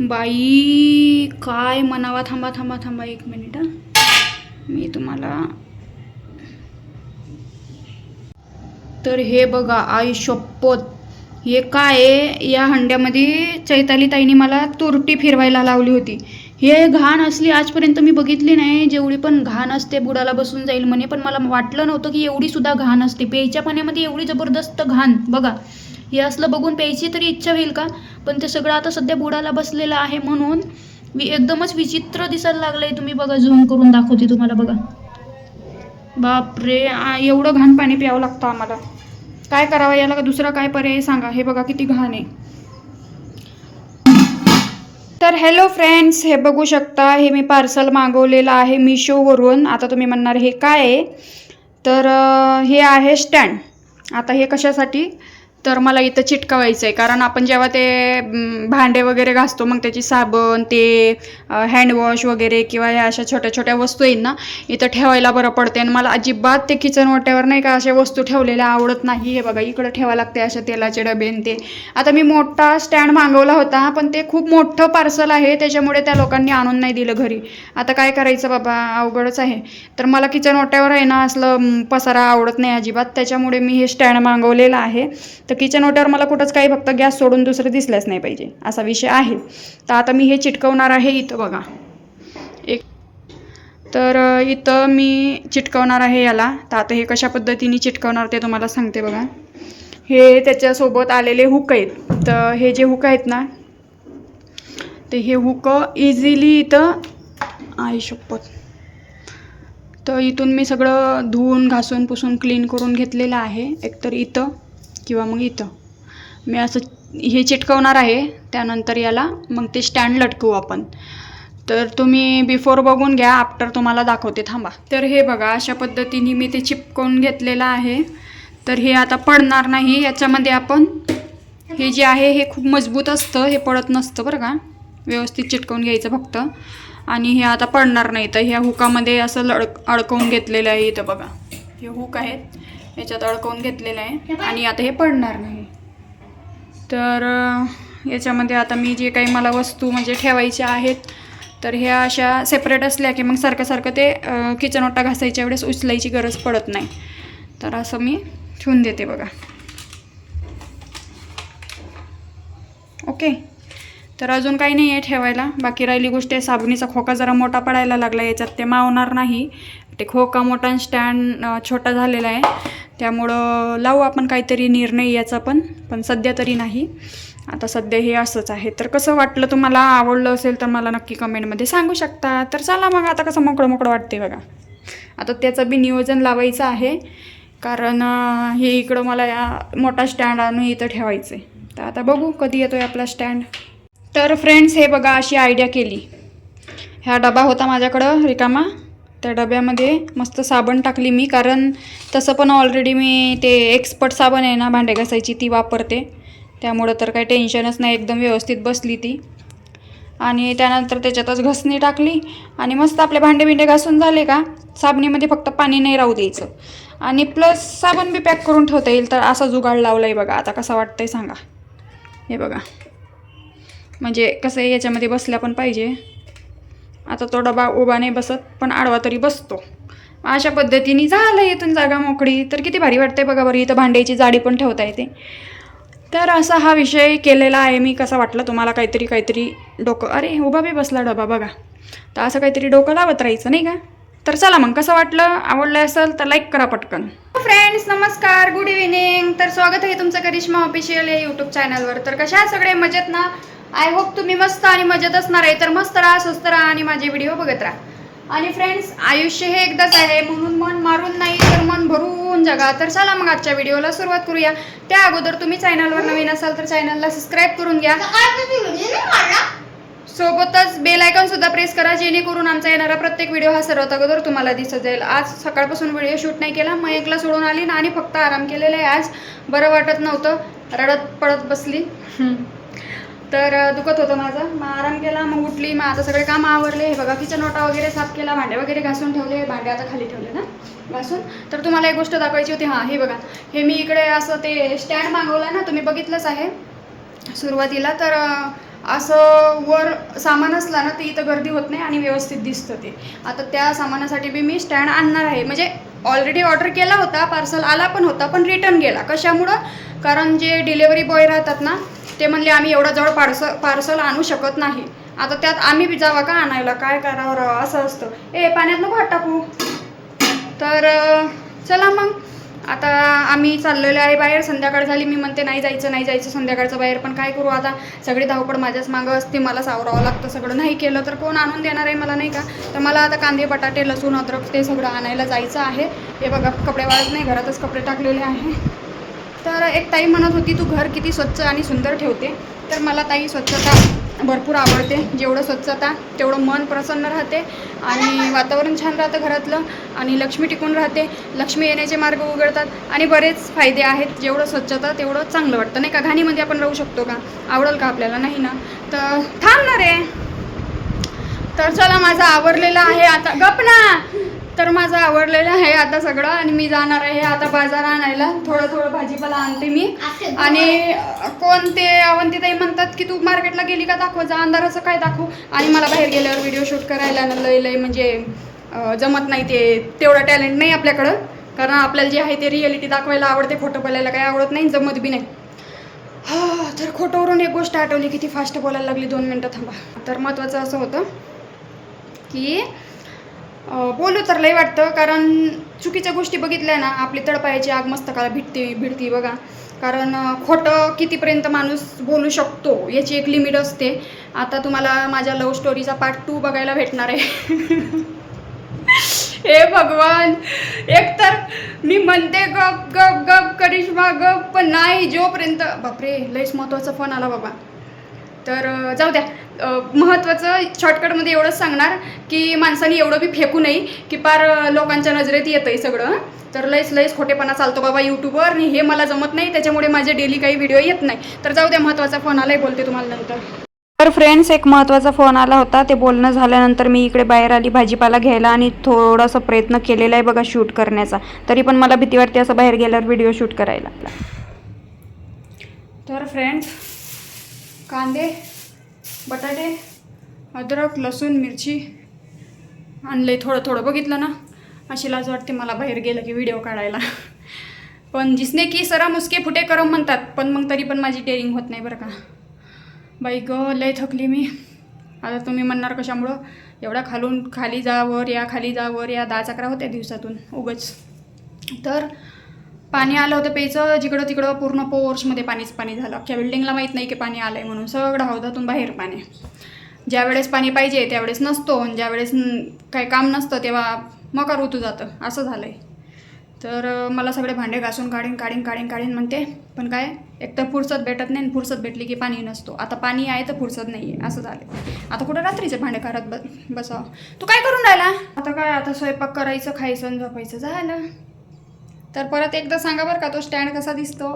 बाई काय म्हणावा? थांबा थांबा थांबा एक मिनिट मी तुम्हाला तर हे बघा आई शपथ हे काय आहे? या हंड्यामध्ये चैताली ताईने मला तुरटी फिरवायला लावली होती. हे घाण असली आजपर्यंत मी बघितली नाही. जेवढी पण घाण असते बुडाला बसून जाईल म्हणे. पण मला वाटलं नव्हतं की एवढी सुद्धा घाण असते. पेयच्या पाण्यामध्ये एवढी जबरदस्त घाण. बघा. हे असलं बघून प्यायची तरी इच्छा होईल का? पण ते सगळं आता सध्या बुडाला बसलेलं आहे म्हणून मी एकदमच विचित्र दिसायला लागलंय. तुम्ही बघा झूम करून दाखवते तुम्हाला बघा. बापरे एवढं घाण पाणी प्यावं लागतं आम्हाला. काय करावं याला का दुसरा काय पर्याय सांगा? हे बघा किती घाण आहे. तर हॅलो फ्रेंड्स हे बघू शकता हे मी पार्सल मागवलेलं आहे मिशोवरून. आता तुम्ही म्हणणार हे काय आहे? तर हे आहे स्टँड आता हे कशासाठी? तर मला इथं चिटकवायचं आहे कारण आपण जेव्हा ते भांडे वगैरे घासतो मग त्याची साबण ते हँडवॉश वगैरे किंवा ह्या अशा छोट्या छोट्या वस्तू आहेत ना इथं ठेवायला बरं पडते आणि मला अजिबात ते किचन वाट्यावर नाही का अशा वस्तू ठेवलेल्या आवडत नाही. हे बघा इकडं ठेवायला लागते अशा तेलाचे डबे आणि ते. आता मी मोठा स्टँड मागवला होता पण ते खूप मोठं पार्सल आहे त्याच्यामुळे त्या लोकांनी आणून नाही दिलं घरी. आता काय करायचं बाबा अवघडच आहे. तर मला किचन ओट्यावर आहे ना असलं पसारा आवडत नाही अजिबात. त्याच्यामुळे मी हे स्टँड मागवलेलं आहे. तर किचन ओट्यावर मला कुठंच काही फक्त गॅस सोडून दुसरं दिसलंच नाही पाहिजे असा विषय आहे. तर आता मी हे चिटकवणार आहे इथं बघा. एक तर इथं मी चिटकवणार आहे याला. तर आता हे कशा पद्धतीने चिटकवणार ते तुम्हाला सांगते बघा. हे त्याच्यासोबत आलेले हुक आहेत. तर हे जे हुक आहेत ना ते हे हुक इझिली इथं आहे शपथ तर इथून मी सगळं धुवून घासून पुसून क्लीन करून घेतलेलं आहे. एकतर इथं किंवा मग इथं. मी असं हे चिटकवणार आहे त्यानंतर याला मग ते स्टँड लटकवू आपण. तर तुम्ही बिफोर बघून घ्या आफ्टर तुम्हाला दाखवते थांबा. तर हे बघा अशा पद्धतीने मी ते चिपकवून घेतलेलं आहे. तर हे आता पडणार नाही याच्यामध्ये आपण हे जे आहे हे खूप मजबूत असतं हे पडत नसतं बरं का. व्यवस्थित चिटकवून घ्यायचं फक्त. आणि हे आता पडणार नाही तर ह्या हुकामध्ये असं लडक अडकवून घेतलेलं आहे इथं बघा. हे हुक आहेत. याच्यात अडकवून घेतलेलं आहे. आणि आता हे पडणार नाही. तर याच्यामध्ये आता मी जे काही मला वस्तू म्हणजे ठेवायच्या आहेत तर ह्या अशा सेपरेट असल्या की मग सारखं सारखं ते किचन ओटा घासायच्या वेळेस उचलायची गरज पडत नाही. तर असं मी ठेवून देते बघा. ओके तर अजून काही नाही आहे ठेवायला. बाकी राहिली गोष्ट आहे साबणीचा खोका जरा मोठा पडायला लागला याच्यात ते मावणार नाही. ते खोका मोठा स्टँड छोटा झालेला आहे. त्यामुळं लावू आपण काहीतरी निर्णय याचा पण पण सध्या तरी नाही. आता सध्या हे असंच आहे. तर कसं वाटलं तुम्हाला? आवडलं असेल तर मला नक्की कमेंटमध्ये सांगू शकता. तर चला मग आता कसं मोकळं मोकळं वाटते बघा. आता त्याचं बी नियोजन लावायचं आहे. कारण हे इकडं मला या मोठा स्टँड आणून इथं ठेवायचं आहे तर आता बघू कधी येतो आहे आपला स्टँड. तर फ्रेंड्स हे बघा अशी आयडिया केली. ह्या डबा होता माझ्याकडं रिकामा. त्या डब्यामध्ये मस्त साबण टाकली मी कारण तसं पण ऑलरेडी मी ते एक्सपर्ट साबण आहे ना भांडे घासायची ती वापरते. त्यामुळं तर काही टेन्शनच नाही एकदम व्यवस्थित बसली ती. आणि त्यानंतर त्याच्यातच घसणी टाकली आणि मस्त आपले भांडे बिंडे घासून झाले का साबणीमध्ये फक्त पाणी नाही राहू द्यायचं. आणि प्लस साबण बी पॅक करून ठेवता येईल तर असा जुगाड लावला आहे बघा. आता कसा आहे सांगा. हे बघा. म्हणजे कसं आहे याच्यामध्ये बसल्या पण पाहिजे. आता तो डबा उभा नाही बसत पण आडवा तरी बसतो. अशा पद्धतीने झालं इथून जागा मोकळी. तर किती भारी वाटते बघा बरं इथं भांड्याची जाडी पण ठेवता येते. तर असा हा विषय केलेला आहे मी. कसा वाटला तुम्हाला? काहीतरी काहीतरी डोकं अरे उभा बी बसला डबा बघा. तर असं काहीतरी डोकं लावत राहायचं नाही का? तर चला मग कसं वाटलं? आवडलं असेल तर लाईक करा पटकन. फ्रेंड्स नमस्कार. गुड इव्हिनिंग तर स्वागत आहे तुमचं करिश्मा ऑफिशियल या यूट्यूब चॅनलवर तर कशा सगळे? मजेत ना? आय होप तुम्ही मस्त आणि मजेत असणार आहे. तर मस्त राहा स्वस्त राहा आणि माझे व्हिडिओ बघत राहा. आणि फ्रेंड्स आयुष्य हे एकदाच आहे. म्हणून मन मारून नाही तर मन भरून जगा. तर चला मग आजच्या व्हिडिओला सुरुवात करूया. त्या अगोदर तुम्ही चॅनलवर नवीन असाल तर चॅनलला सबस्क्राईब करून घ्या. सोबतच बेल आयकॉन सुद्धा प्रेस करा जेणेकरून आमचा येणारा प्रत्येक व्हिडिओ हा सर्वात अगोदर तुम्हाला दिसत जाईल. आज सकाळपासून व्हिडिओ शूट नाही केला मयकला सोडून आली ना आणि फक्त आराम केलेला आहे. आज बरं वाटत नव्हतं. रडत पडत बसली. तर दुखत होतं माझं. मग आराम केला मग उठली. मग आता सगळे कामं आवरले. हे बघा किचन ओटा वगैरे साफ केला भांडे वगैरे घासून ठेवले. भांडे आता खाली ठेवले ना घासून. तर तुम्हाला एक गोष्ट दाखवायची होती. हां हे बघा. हे मी इकडे असं ते स्टँड मागवलं ना तुम्ही बघितलंच आहे सुरुवातीला. तर असं वर सामान असला ना तर इथं गर्दी होत नाही आणि व्यवस्थित दिसतं ते. आता त्या सामानासाठी बी मी स्टँड आणणार आहे. म्हणजे ऑलरेडी ऑर्डर केला होता पार्सल आला पण होता पण रिटर्न गेला. कशामुळं? कारण जे डिलेवरी बॉय राहतात ना ते म्हणले आम्ही एवढा जवळ पार्सल पार्सल आणू शकत नाही. आता त्यात आम्ही बी जावा का आणायला? काय करावं? राहावं असं असतं. ए पाण्यात नको हात टाकू तर चला मग. आता आम्ही चाललेलो आहे बाहेर संध्याकाळ झाली मी म्हणते नाही जायचं नाही जायचं संध्याकाळचं बाहेर पण काय करू आता? सगळी धावपळ माझ्याच मागं असते मला सावरावं लागतं सगळं नाही केलं तर कोण आणून देणार आहे मला नाही का? तर मला आता कांदे बटाटे लसूण अद्रक ते सगळं आणायला जायचं आहे. हे बघा कपडे वाळत नाही घरातच कपडे टाकलेले आहे. तर एक ताई म्हणत होती तू घर किती स्वच्छ आणि सुंदर ठेवते. तर मला ताई स्वच्छता भरपूर आवडते. जेवढं स्वच्छता तेवढं मन प्रसन्न राहते आणि वातावरण छान राहतं घरातलं आणि लक्ष्मी टिकून राहते. लक्ष्मी येण्याचे मार्ग उघडतात आणि बरेच फायदे आहेत. जेवढं स्वच्छता तेवढं चांगलं वाटतं. नाही का? घाणीमध्ये आपण राहू शकतो का? आवडेल का आपल्याला? नाही ना? तर थांबणार आहे. तर चला माझं आवरलेला आहे. आता गप ना! तर माझं आवडलेलं आहे आता सगळं आणि मी जाणार आहे आता बाजार आणायला. थोडं थोडं भाजीपाला आणते मी. आणि अ, कोण ते अवंतीताई म्हणतात की तू मार्केटला गेली का? दाखव जा अंधाराचं काय दाखवू. आणि मला बाहेर गेल्यावर व्हिडिओ शूट करायला लय लय म्हणजे जमत नाही ते तेवढं टॅलेंट नाही आपल्याकडं. कारण आपल्याला जे आहे ते रिॲलिटी दाखवायला आवडते खोटं बोलायला काही आवडत नाही जमत बी नाही. हा तर खोटंवरून एक गोष्ट आठवली किती फास्ट बोलायला लागली दोन मिनटं थांबा. तर महत्त्वाचं असं होतं की बोलू तर लय वाटतं कारण चुकीच्या गोष्टी बघितल्या ना आपली तळपायाची आग मस्तकाला भिडते भिडती बघा. कारण खोटं कितीपर्यंत माणूस बोलू शकतो याची एक लिमिट असते. आता तुम्हाला माझ्या लव्ह स्टोरीचा पार्ट टू बघायला भेटणार आहे. हे भगवान! एकतर मी म्हणते गप गप गप करिश्मा गप पण नाही जोपर्यंत बापरे लयच महत्त्वाचा फोन आला बाबा. तर जाऊ द्या. महत्त्वाचं शॉर्टकटमध्ये एवढंच सांगणार की माणसाने एवढं बी फेकू नये की पार लोकांच्या नजरेत येतं आहे सगळं. तर लयच लयच खोटेपणा चालतो बाबा यूट्यूबवर आणि हे मला जमत नाही त्याच्यामुळे माझे डेली काही व्हिडिओ येत नाही. तर जाऊ द्या महत्त्वाचा फोन आलाय बोलते तुम्हाला नंतर. तर फ्रेंड्स एक महत्त्वाचा फोन आला होता ते बोलणं झाल्यानंतर मी इकडे बाहेर आली भाजीपाला घ्यायला आणि थोडासा प्रयत्न केलेला आहे बघा शूट करण्याचा. तरी पण मला भीती वाटते असं बाहेर गेल्यावर व्हिडिओ शूट करायला. तर फ्रेंड्स कांदे बटाटे अद्रक लसूण मिरची आणले थोडं थोडं बघितलं ना? अशी लाज वाटते मला बाहेर गेलं की व्हिडिओ काढायला. पण जिसने की सरा मुसके फुटे करम म्हणतात पण मग तरी पण माझी डेअरिंग होत नाही बरं का. बाई ग लय थकली मी. आता तुम्ही म्हणणार कशामुळं? एवढा खालून खाली जा वर या खाली जा वर या. दहा चक्रा होत्या दिवसातून उगच. तर पाणी आलं होतं प्यायचं जिकडं तिकडं पूर्ण पोर्समध्ये पाणीच पाणी झालं. अख्ख्या बिल्डिंगला माहीत नाही की पाणी आलं आहे म्हणून सगळं हौदातून बाहेर पाणी. ज्या वेळेस पाणी पाहिजे त्यावेळेस नसतो. आणि ज्या वेळेस काही काम नसतं तेव्हा मका ऋतू जातं. असं झालं आहे तर मला सगळे भांडे घासून काढीन काढीन काढीन काढीन म्हणते. पण काय? एक तर फुरसत भेटत नाही आणि फुरसत भेटली की पाणी नसतो. आता पाणी आहे तर फुरसत नाही आहे असं झालं आता कुठं रात्रीचे भांडे करत ब बसावं? तू काय करून राहिला? आता काय? आता स्वयंपाक करायचं खायचं आणि झोपायचं. झालं. तर परत एकदा सांगा बरं का तो स्टँड कसा दिसतो?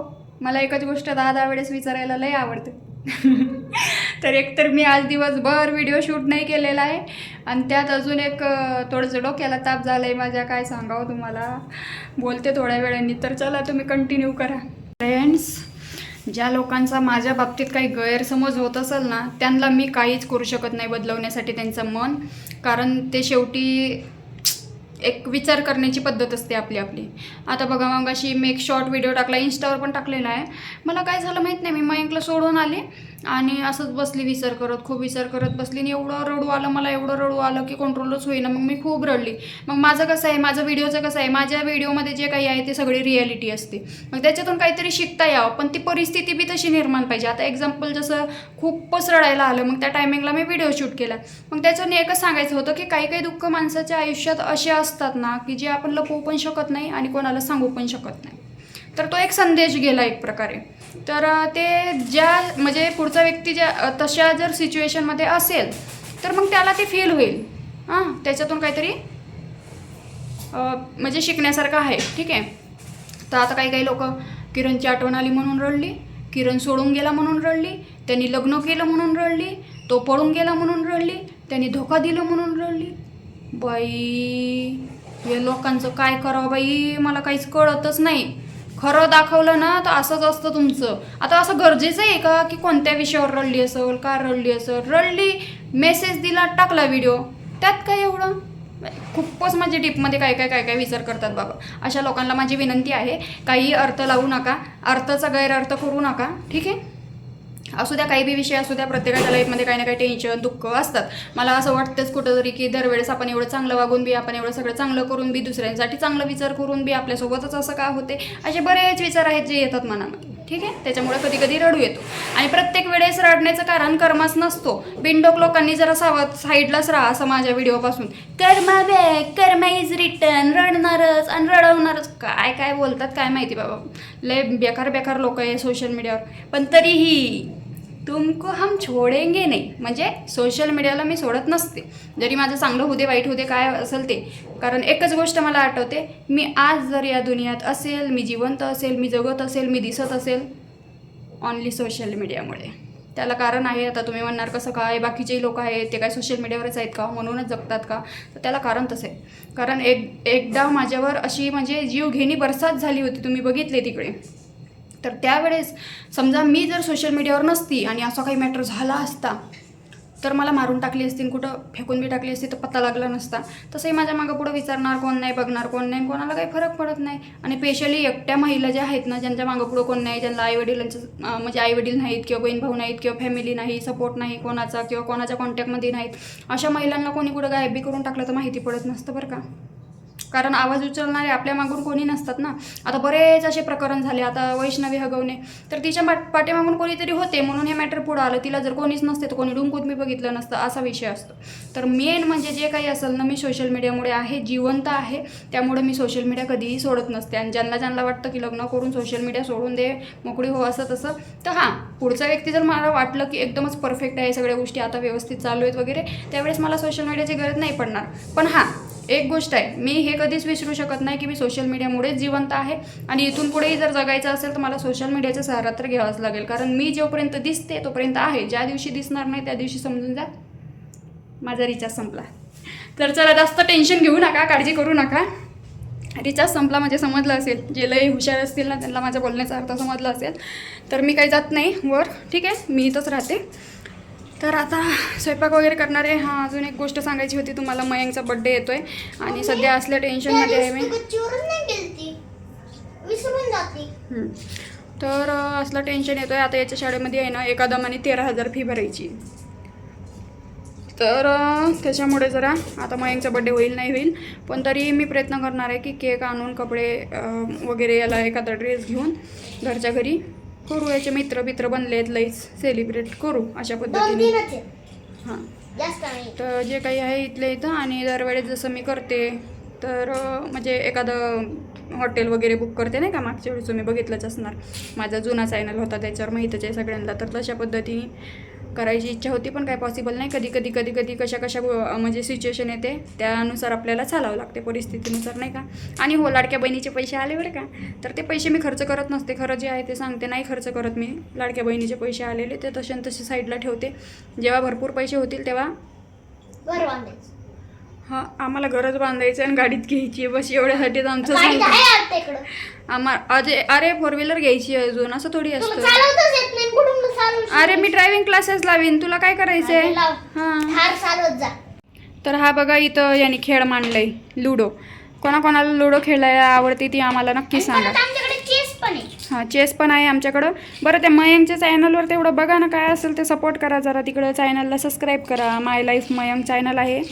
मला एकच गोष्ट दहा दहा वेळेस विचारायला लय आवडते. तर एकतर मी आज दिवसभर व्हिडिओ शूट नाही केलेला आहे. आणि त्यात अजून एक थोडंसं डोक्याला ताप झाला आहे माझ्या काय सांगावं तुम्हाला? बोलते थोड्या वेळाने तर चला तुम्ही कंटिन्यू करा. फ्रेंड्स ज्या लोकांचा माझ्या बाबतीत काही गैरसमज होत असेल ना त्यांना मी काहीच करू शकत नाही बदलवण्यासाठी त्यांचं मन. कारण ते शेवटी एक विचार करण्याची पद्धत असते आपली आपली. आता बघा मग अशी मी एक शॉर्ट व्हिडिओ टाकला इंस्टावर पण टाकलेला आहे. मला काय झालं माहीत नाही मी मयंकला सोडून आले. आणि असंच बसली विचार करत खूप विचार करत बसली आणि एवढं रडू आलं मला एवढं रडू आलं की कंट्रोलच होईना. मग मी खूप रडली. मग माझं कसं आहे माझं व्हिडिओचं कसं आहे माझ्या व्हिडिओमध्ये जे काही आहे ते सगळी रिॲलिटी असते. मग त्याच्यातून काहीतरी शिकता यावं पण ती परिस्थिती बी तशी निर्माण पाहिजे. आता एक्झाम्पल जसं खूपच रडायला आलं मग त्या टायमिंगला मी व्हिडिओ शूट केला. मग त्याच्याने एकच सांगायचं होतं की काही काही दुःख माणसाच्या आयुष्यात असे असतात ना की जे आपण लपवू पण शकत नाही आणि कोणाला सांगू पण शकत नाही. तर तो एक संदेश गेला एक प्रकारे. तर ते ज्या म्हणजे पुढचा व्यक्ती ज्या तशा जर सिच्युएशनमध्ये असेल तर मग त्याला ते फील होईल. हां त्याच्यातून काहीतरी म्हणजे शिकण्यासारखं आहे. ठीक आहे? तर आता काही काही लोक किरणची आठवण आली म्हणून रडली किरण सोडून गेला म्हणून रडली त्यांनी लग्न केलं म्हणून रडली तो पळून गेला म्हणून रडली त्यांनी धोका दिलं म्हणून रडली. बाई या लोकांचं काय करावं बाई मला काहीच कळतच नाही. खरं दाखवलं ना तर असंच असतं तुमचं. आता असं गरजेचं आहे का की कोणत्या विषयावर रडली असेल का रडली असेल? रडली मेसेज दिला टाकला व्हिडिओ त्यात काय एवढं? खूपच म्हणजे डीपमध्ये काय काय काय काय विचार करतात बाबा. अशा लोकांना माझी विनंती आहे काही अर्थ लावू नका. अर्थाचा गैरअर्थ करू नका. ठीक आहे? असू द्या काही बी विषय असू द्या प्रत्येकाच्या लाईफमध्ये काही ना काही टेन्शन दुःख असतात. मला असं वाटतंच कुठंतरी की दरवेळेस आपण एवढं चांगलं वागून बी आपण एवढं सगळं चांगलं करून बी दुसऱ्यांसाठी चांगला विचार करून बी आपल्यासोबतच असं का होते? असे बरेच विचार आहेत जे येतात मनामध्ये. ठीक आहे? त्याच्यामुळे कधी कधी रडू येतो. आणि प्रत्येक वेळेस रडण्याचं कारण कर्मच नसतो. बिनडोक लोकांनी जरा सावध साईडलाच राहा असं माझ्या व्हिडिओपासून. Karma back karma is return रडणारच आणि रडवणारच. काय काय बोलतात काय माहिती बाबा. लय बेकार बेकार लोक आहे सोशल मीडियावर पण तरीही तुमको हम छोडेंगे नाही। म्हणजे सोशल मीडियाला मी सोडत नसते. जरी माझं चांगलं होऊ दे वाईट होऊ दे काय असेल ते. कारण एकच गोष्ट मला आठवते मी आज जर या दुनियात असेल मी जिवंत असेल मी जगत असेल मी दिसत असेल ऑनली सोशल मीडियामुळे त्याला कारण आहे आता तुम्ही म्हणणार कसं काय बाकीचे लोक आहेत ते काय सोशल मीडियावरच आहेत का? म्हणूनच जगतात का? तर त्याला कारण तसं आहे. कारण एक एकदा माझ्यावर अशी म्हणजे जीवघेणी बरसात झाली होती तुम्ही बघितले तिकडे. तर त्यावेळेस समजा मी जर सोशल मीडियावर नसती आणि असा काही मॅटर झाला असता तर मला मारून टाकली असती आणि कुठं फेकून बी टाकली असती तर पत्ता लागला नसता. तसंही माझ्या मागं पुढं विचारणार कोण नाही बघणार कोण नाही कोणाला काही फरक पडत नाही. आणि स्पेशली एकट्या महिला ज्या आहेत ना ज्यांच्या मागं पुढं कोण नाही ज्यांना आईवडिलांचं म्हणजे आईवडील नाहीत किंवा बहीण भाऊ नाहीत किंवा फॅमिली नाही सपोर्ट नाही कोणाचा किंवा कोणाच्या कॉन्टॅक्टमध्ये नाहीत अशा महिलांना कोणी कुठं गायब बी करून टाकलं तर माहिती पडत नसतं बरं का. कारण आवाज उचलणारे आपल्या मागून कोणी नसतात ना. आता बरेच असे प्रकरण झाले. आता वैष्णवी हगवणे. तर तिच्या पाठ पाठीमागून कोणीतरी होते म्हणून हे मॅटर पुढं आलं. तिला जर कोणीच नसते तर कोणी डुंकूत मी बघितलं नसतं असा विषय असतो. तर मेन म्हणजे जे काही असेल ना मी सोशल मीडियामुळे आहे जिवंत आहे त्यामुळे मी सोशल मीडिया कधीही सोडत नसते. आणि ज्यांना ज्यांना वाटतं की लग्न करून सोशल मीडिया सोडून दे मोकळी हो असं तसं तर हां पुढचा व्यक्ती जर मला वाटलं की एकदमच परफेक्ट आहे सगळ्या गोष्टी आता व्यवस्थित चालू आहेत वगैरे त्यावेळेस मला सोशल मीडियाची गरज नाही पडणार. पण हां एक गोष्ट आहे मी हे कधीच विसरू शकत नाही की मी सोशल मीडियामुळेच जिवंत आहे आणि इथून पुढेही जर जगायचं असेल तर मला सोशल मीडियाचा सहारा तर घ्यावाच लागेल. कारण मी जोपर्यंत दिसते तोपर्यंत आहे. ज्या दिवशी दिसणार नाही त्या दिवशी समजून जा. माझा रिचार्ज संपला. तर चला जास्त टेन्शन घेऊ नका काळजी करू नका. रिचार्ज संपला म्हणजे समजलं असेल. जे लय हुशार असतील ना त्यांना माझ्या बोलण्याचा अर्थ समजला असेल. तर मी काही जात नाही वर. ठीक आहे? मी इथंच राहते. तर आता स्वयंपाक वगैरे करणार आहे हां अजून एक गोष्ट सांगायची होती तुम्हाला. मयंकचा बड्डे येतोय आणि सध्या असल्या टेन्शनमध्ये आहे मी. तर असलं टेन्शन येतोय. आता याच्या शाळेमध्ये आहे ना एका दमाने तेरा हजार फी भरायची. तर त्याच्यामुळे जरा आता मयंकचा बड्डे होईल नाही होईल. पण तरी मी प्रयत्न करणार आहे की केक आणून कपडे वगैरे याला एखादा ड्रेस घेऊन घरच्या घरी करू याचे मित्र मित्र बनले आहेत लईच सेलिब्रेट करू अशा पद्धतीने. हां. तर जे काही आहे इथल्या इथं आणि दरवेळेस जसं मी करते तर म्हणजे एखादं हॉटेल वगैरे बुक करते नाही का? मागच्या वेळेस तुम्ही बघितलंच असणार. माझा जुना चॅनल होता त्याच्यावर माहीतच आहे सगळ्यांना. तर तशा पद्धतीने करायची इच्छा होती पण काय पॉसिबल नाही. कधी कधी कधी कधी कशा कशा म्हणजे सिच्युएशन येते त्यानुसार आपल्याला चालावं लागते परिस्थितीनुसार नाही का? आणि हो लाडक्या बहिणीचे पैसे आले बरं का? तर ते पैसे मी खर्च करत नसते. खरं जे आहे ते सांगते नाही खर्च करत मी. लाडक्या बहिणीचे पैसे आलेले ते तसे न तसे साईडला ठेवते. जेव्हा भरपूर पैसे होतील तेव्हा हां आम्हाला घरच बांधायचं आणि गाडीत घ्यायची बस एवढ्यासाठीच आमचं आम्हा अजे अरे फोर व्हीलर घ्यायची अजून. असं थोडी असतं. अरे मी ड्रायव्हिंग क्लासेस लावीन. तुला काय करायचंय. हां. तर हा बघा इथं यांनी खेळ मांडलाय लुडो. कोणाकोणाला लुडो खेळायला आवडते ती आम्हाला नक्की सांगा. हां चेस पण आहे आमच्याकडं. बरं त्या मयंकच्या चॅनलवर तेवढं बघा ना काय असेल ते सपोर्ट करा जरा. तिकडं चॅनलला सबस्क्राईब करा. माय लाईफ मयंक चॅनल आहे.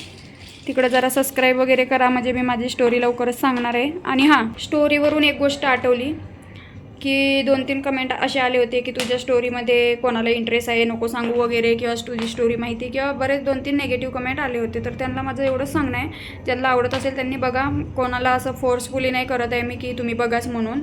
तिकडं जरा सबस्क्राईब वगैरे करा म्हणजे मी माझी स्टोरी लवकरच सांगणार आहे. आणि हां स्टोरीवरून एक गोष्ट आठवली की दोन तीन कमेंट असे आले होते की तुझ्या स्टोरीमध्ये कोणाला इंटरेस्ट आहे नको सांगू वगैरे किंवा तुझी स्टोरी माहिती किंवा बरेच दोन तीन नेगेटिव्ह कमेंट आले होते. तर त्यांना माझं एवढंच सांगणं आहे. ज्यांना आवडत असेल त्यांनी बघा. कोणाला असं फोर्सफुली नाही करत आहे मी की तुम्ही बघाच म्हणून.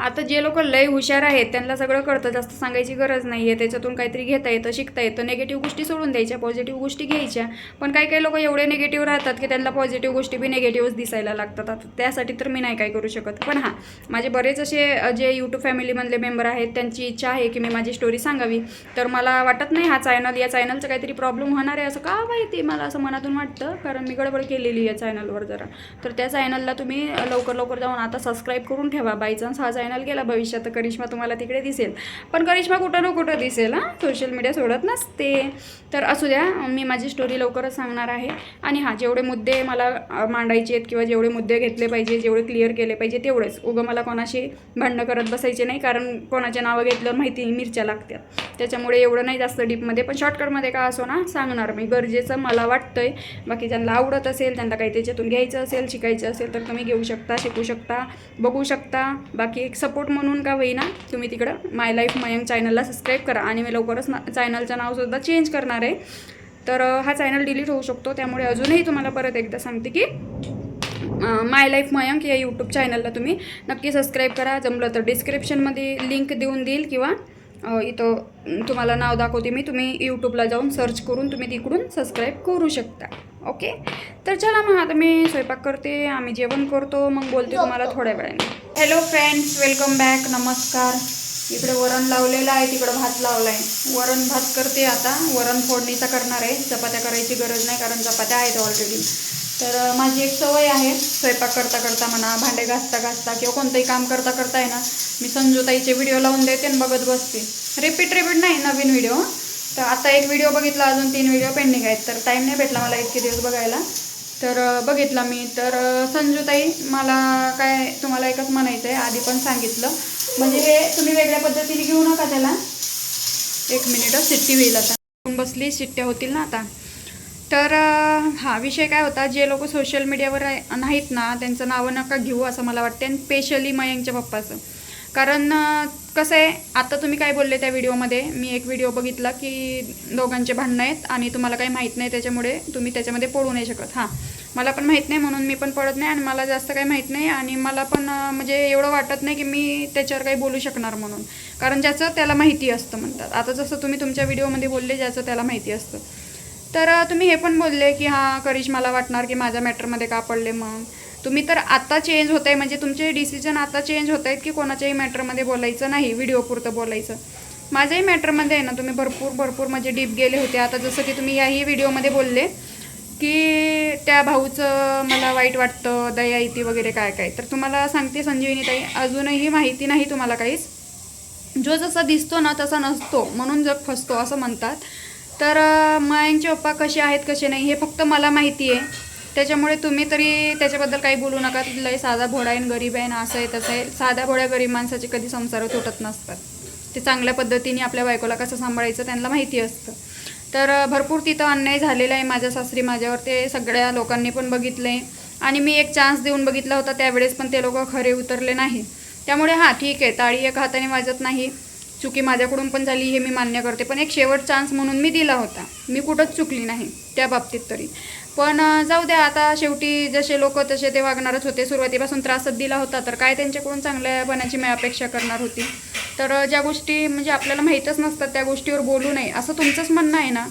आता जे लोक लय हुशार आहेत त्यांना सगळं कळतं जास्त सांगायची गरज नाही आहे त्याच्यातून काहीतरी घेता येतं शिकता येतं नेगेटिव्ह गोष्टी सोडून द्यायच्या पॉझिटिव्ह गोष्टी घ्यायच्या. पण काही काही लोक एवढे निगेटिव्ह राहतात की त्यांना पॉझिटिव्ह गोष्टी बी निगेटिव्हच दिसायला लागतात. आता त्यासाठी तर मी नाही काय करू शकत. पण हां माझे बरेच असे जे यूट्यूब फॅमिलीमधले मेंबर आहेत त्यांची इच्छा आहे की मी माझी स्टोरी सांगावी. तर मला वाटत नाही हा चॅनल या चॅनलचं काहीतरी प्रॉब्लेम होणार आहे असं का माहिती मला असं मनातून वाटतं? कारण मी गडबड केलेली आहे चॅनलवर जरा. तर त्या चॅनलला तुम्ही लवकर लवकर जाऊन आता सबस्क्राईब करून ठेवा. बाय चान्स हा चॅनल गेला भविष्यात तर करिश्मा तुम्हाला तिकडे दिसेल. पण करिश्मा कुठं ना कुठं दिसेल हां? सोशल मीडिया सोडत नसते. तर असू द्या मी माझी स्टोरी लवकरच सांगणार आहे. आणि हां जेवढे मुद्दे मला मांडायचे आहेत किंवा जेवढे मुद्दे घेतले पाहिजे जेवढे क्लिअर केले पाहिजे तेवढेच. उगं मला कोणाशी भांडणं करत बसायचे नाही कारण कोणाचे नावं घेतल्यावर माहिती मिरच्या लागतात. त्याच्यामुळे एवढं नाही जास्त डीपमध्ये पण शॉर्टकटमध्ये का असो ना सांगणार मी. गरजेचं मला वाटतं आहे बाकी ज्यांना आवडत असेल त्यांना काही त्याच्यातून घ्यायचं असेल शिकायचं असेल तर तुम्ही घेऊ शकता शिकू शकता बघू शकता. बाकी एक सपोर्ट म्हणून का होईना तुम्ही तिकडं माय लाईफ मयंग चॅनलला सबस्क्राईब करा. आणि मी लवकरच ना चॅनलचं नावसुद्धा चेंज करणार आहे. तर हा चॅनल डिलीट होऊ शकतो. त्यामुळे अजूनही तुम्हाला परत एकदा सांगते की माय लाईफ मयंक या यूट्यूब चॅनलला तुम्ही नक्की सबस्क्राईब करा. जमलं तर डिस्क्रिप्शनमध्ये लिंक देऊन देईल किंवा इथं तुम्हाला नाव दाखवते मी. तुम्ही यूट्यूबला जाऊन सर्च करून तुम्ही तिकडून सबस्क्राईब करू शकता. ओके? तर चला मग आता मी स्वयंपाक करते आम्ही जेवण करतो मग बोलते तुम्हाला थोड्या वेळाने. हॅलो फ्रेंड्स वेलकम बॅक नमस्कार. इकडे वरण लावलेलं आहे तिकडं भात लावला आहे वरण भात करते आता वरण फोडणीचा करणार आहे चपात्या करायची गरज नाही कारण चपात्या आहेत ऑलरेडी तर माझी एक सवय आहे स्वयंपाक करता करता म्हणा भांडे घासता घासता किंवा कोणतंही काम करता करता आहे ना मी संजूताईचे व्हिडिओ लावून देते आणि बघत बसते. रिपीट रिपीट नाही नवीन व्हिडिओ तर आता एक व्हिडिओ बघितला अजून तीन व्हिडिओ पेंडिंग आहेत. तर टाईम नाही भेटला मला इतके दिवस बघायला. तर बघितला मी. तर संजूताई मला काय तुम्हाला एकच म्हणायचं आहे आधी पण सांगितलं. म्हणजे हे तुम्ही वेगळ्या पद्धतीने घेऊ नका त्याला. एक मिनिट शिट्टी होईल आता. बसली शिट्ट्या होतील ना आता. तर हा विषय काय होता? जे लोक सोशल मीडियावर नाहीत ना त्यांचं नावं नका घेऊ असं मला वाटते आणि स्पेशली मयंकच्या पप्पाचं. कारण कसं आहे आता तुम्ही काय बोलले त्या व्हिडिओमध्ये? मी एक व्हिडिओ बघितला की दोघांचे भांडणं आहेत आणि तुम्हाला काही माहीत नाही त्याच्यामुळे तुम्ही त्याच्यामध्ये पडू नाही शकत. हां. मला पण माहीत नाही म्हणून मी पण पडत नाही आणि मला जास्त काही माहीत नाही आणि मला पण म्हणजे एवढं वाटत नाही की मी त्याच्यावर काही बोलू शकणार म्हणून. कारण ज्याचं त्याला माहिती असतं म्हणतात. आता जसं तुम्ही तुमच्या व्हिडिओमध्ये बोलले ज्याचं त्याला माहिती असतं. तर तुम्ही हे पण बोलले की हां करिश मला वाटणार की माझ्या मॅटरमध्ये का पडले मग? तुम्ही तर आता चेंज होत आहे म्हणजे तुमचे डिसिजन आता चेंज होत आहेत की कोणाच्याही मॅटरमध्ये बोलायचं नाही व्हिडिओ पुरतं बोलायचं. माझ्याही मॅटरमध्ये आहे ना तुम्ही भरपूर भरपूर म्हणजे डीप गेले होते. आता जसं की तुम्ही याही व्हिडिओमध्ये बोलले की त्या भाऊचं मला वाईट वाटतं दया येते वगैरे काय काय. तर तुम्हाला सांगते संजीवनी ताई अजूनही माहिती नाही तुम्हाला काहीच. जो जसा दिसतो ना तसा नसतो म्हणून जग फसतो असं म्हणतात. तर मायांचे पप्पा कसे आहेत कसे नाही हे फक्त मला माहिती आहे. त्याच्यामुळे तुम्ही तरी त्याच्याबद्दल काही बोलू नका. लय साधा भोळा आहे आणि गरीब आहे ना असं आहे तसं आहे. साध्या भोळ्या गरीब माणसाचे कधी संसार तुटत नसतात. ते चांगल्या पद्धतीने आपल्या बायकोला कसं सांभाळायचं त्यांना माहिती असतं. तर भरपूर तिथं अन्याय झालेला आहे माझ्या सासरी माझ्यावर. ते सगळ्या लोकांनी पण बघितलं आहे आणि मी एक चान्स देऊन बघितला होता त्यावेळेस पण ते लोक खरे उतरले नाही त्यामुळे हां ठीक आहे. ताळी एक हाताने वाजत नाही. चुकी माझ्याकडून पण झाली हे मी मान्य करते. पण एक शेवट चान्स म्हणून मी दिला होता. मी कुठंच चुकली नाही त्या बाबतीत तरी. पण जाऊ द्या आता शेवटी जसे लोक तसे ते वागणारच होते. सुरुवातीपासून त्रासच दिला होता. तर काय त्यांच्याकडून चांगल्यापणाची मी अपेक्षा करणार होती. तर ज्या गोष्टी म्हणजे आपल्याला माहीतच नसतात त्या गोष्टीवर बोलू नये. असं तुमचंच म्हणणं आहे ना?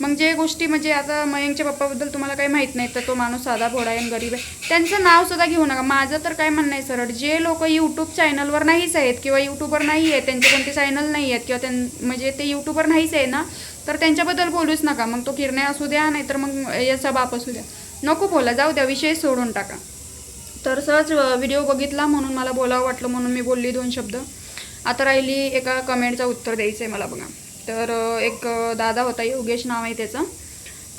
मग जे गोष्टी म्हणजे आता मयंकच्या पप्पाबद्दल तुम्हाला काही माहीत नाही तर तो माणूस साधा भोळा आहे आणि गरीब आहे. त्यांचं नाव सुद्धा घेऊ नका. माझं तर काय म्हणणं आहे सरळ. जे लोक यूट्यूब चॅनलवर नाहीच आहेत किंवा यूट्यूबर नाही आहेत त्यांचे कोणते चॅनल नाही आहेत किंवा त्यां म्हणजे ते यूट्यूबर नाहीच आहे ना तर त्यांच्याबद्दल बोलूच नका. मग तो किरण्या असू द्या नाही तर मग याचा बाप असू द्या. नको बोला. जाऊ द्या विषय सोडून टाका. तर सहज व्हिडिओ बघितला म्हणून मला बोलावं वाटलं म्हणून मी बोलली दोन शब्द. आता राहिली एका कमेंटचं उत्तर द्यायचं आहे मला बघा. तर एक दादा होता योगेश नाव आहे त्याचं.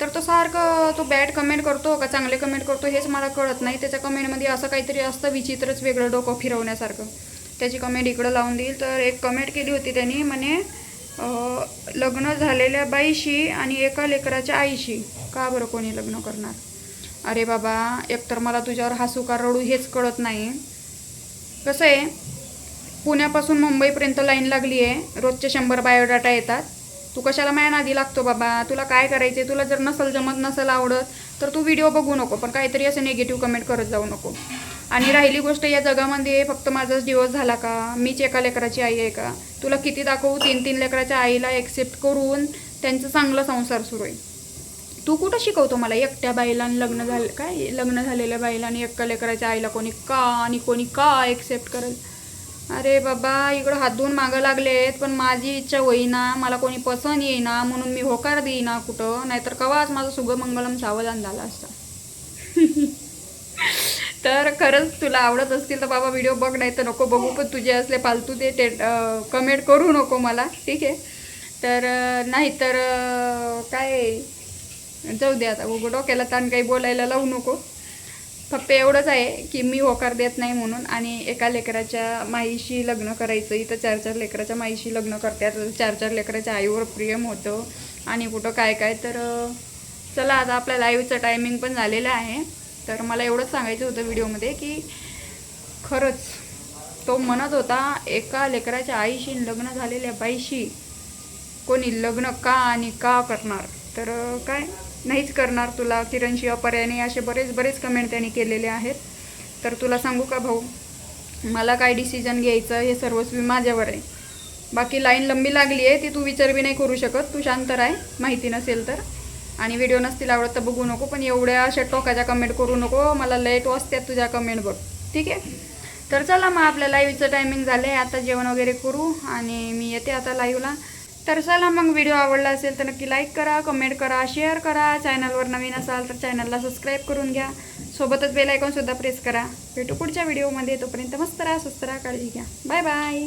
तर तो सारखं तो बॅड कमेंट करतो का चांगले कमेंट करतो हेच मला कळत नाही. त्याच्या कमेंटमध्ये असं काहीतरी असतं विचित्रच वेगळं डोकं फिरवण्यासारखं. त्याची कमेंट इकडं लावून देईल. तर एक कमेंट केली होती त्यांनी म्हणे लग्न झालेल्या बाईशी आणि एका लेकराच्या आईशी. का बरं कोणी लग्न करणार? अरे बाबा एकतर मला तुझ्यावर हसू का रडू हेच कळत नाही. कसं आहे? पुण्यापासून मुंबईपर्यंत लाईन लागली आहे. रोजचे शंभर बायोडाटा येतात. तू कशाला माया नादी लागतो बाबा? तुला काय करायचे तुला जर नसल जमत नसेल आवडत तर तू व्हिडिओ बघू नको पण काहीतरी असं निगेटिव्ह कमेंट करत जाऊ नको. आणि राहिली गोष्ट या जगामध्ये फक्त माझाच दिवस झाला का? मीच एका लेकराची आई आहे का? तुला किती दाखवू? तीन तीन लेकराच्या आईला एक्सेप्ट करून त्यांचं चांगला संसार सुरू आहे. तू कुठं शिकवतो मला? एकट्या बाईला आणि लग्न झालं काय? लग्न झालेल्या बाईला आणि एका लेकराच्या आईला कोणी का आणि कोणी का एक्सेप्ट करेल? अरे बाबा इकडं हात धुवून मागं लागलेत पण माझी इच्छा होईना मला कोणी पसंत येईना म्हणून मी होकार देईना कुठं नाहीतर कवाच माझं सुगमंगलम सावधान झाला असता. तर खरंच तुला आवडत असतील तर बाबा व्हिडिओ बघ नाही तर नको बघू पण तुझे असले फालतू ते टे कमेंट करू नको मला ठीक आहे? तर नाही नाहीतर काय जाऊ दे आता उघडो डोक्याला ताण काही बोलायला लावू नको. फक्त एवढंच आहे की मी होकार देत नाही म्हणून आणि एका लेकराच्या माईशी लग्न करायचं इथं चार चार लेकराच्या माईशी लग्न करतात चार चार लेकराच्या आईवर प्रेम होतं आणि कुठं काय काय तर चला आता आपल्या लाईव्हचं टायमिंग पण झालेलं आहे. तर मला एवढंच सांगायचं होतं व्हिडिओमध्ये की खरंच तो म्हणत होता एका लेकराच्या आईशी लग्न झालेल्या बाईशी कोणी लग्न का आणि का करणार? तर काय? नाहीच करणार तुला किरणशी पर्यायने असे बरेच बरेच कमेंट त्यांनी केलेले आहेत. तर तुला सांगू का भाऊ? मला काय डिसिजन घ्यायचं हे सर्वस्वी माझ्यावर आहे. बाकी लाईन लंबी लागली आहे ती तू विचार बी नाही करू शकत. तू शांत राह माहिती नसेल तर. आणि व्हिडिओ नसतील आवडत तर बघू नको पण एवढ्या अशा टोकाच्या कमेंट करू नको. मला लेट वाजतात तुझ्या कमेंट बघ. ठीक आहे? तर चला मग आपल्या लाईव्हचं टायमिंग झालं आहे आता जेवण वगैरे करू आणि मी येते आता लाईव्हला तर चला मग व्हिडिओ आवडला असेल तर नक्की लाईक करा कमेंट करा शेअर करा. चॅनलवर नवीन असाल तर चॅनलला सबस्क्राईब करून घ्या. सोबतच बेल आयकॉनसुद्धा प्रेस करा. भेटू पुढच्या व्हिडिओमध्ये तोपर्यंत मस्त राहा स्वस्त राहा काळजी घ्या. Bye bye